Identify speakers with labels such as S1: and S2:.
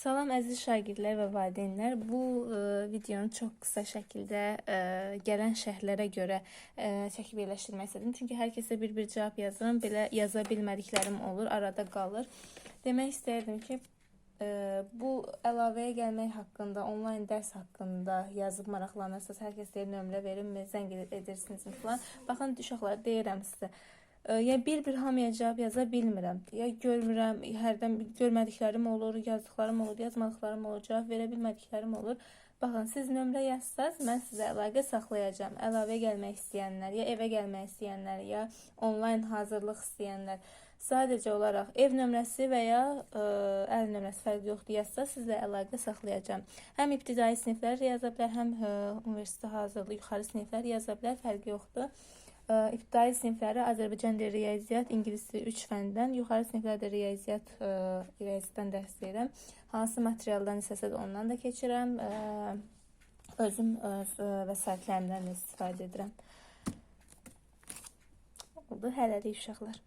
S1: Salam əziz şagirdlər və valideynlər. Bu e, videonu çox qısa şəkildə e, gələn şərhlərə görə e, çəkib yerləşdirmək istədim. Çünki hər kəsə bir-bir cavab yazıram. Belə yaza bilmədiklərim olur, arada qalır. Demək istəyirdim ki, e, bu əlavəyə gəlmək haqqında, onlayn dərs haqqında yazıb maraqlanırsınız. Hər kəs deyir nömrə verin, zəng edirsiniz falan. Baxın uşaqlar deyirəm sizə. Ə, Ya bir-bir hamıya cavab yaza bilmirəm. Ya görmürəm, hərdən görmədiklərim olur, yazdıqlarım olur, yazmadıqlarım olur, cavab verə bilmədiklərim olur. Baxın, siz nömrə yazsaz, mən sizə əlaqə saxlayacağam. Əlavə gəlmək istəyənlər, ya evə gəlmək istəyənlər, ya onlayn hazırlıq istəyənlər. Sadəcə olaraq ev nömrəsi və ya ə, əl nömrəsi fərqi yoxdur yazsa, sizlə əlaqə saxlayacağam. Həm ibtidai siniflər yaza bilər, həm ə, universitet hazırlıq yuxarı siniflər yaza bilər, fərqi yoxdur. Ə, İbtidai sinifləri Azərbaycan dili, riyaziyyat, ingilis dili 3 fəndən, yuxarı siniflərdə riyaziyyat, ə, riyaziyyatdan dərs deyirəm. Hansı materialdan istəsə də ondan da keçirəm. Ə, özüm öz ə, vəsaitlərimdən də istifadə edirəm. Oldu hələlik uşaqlar.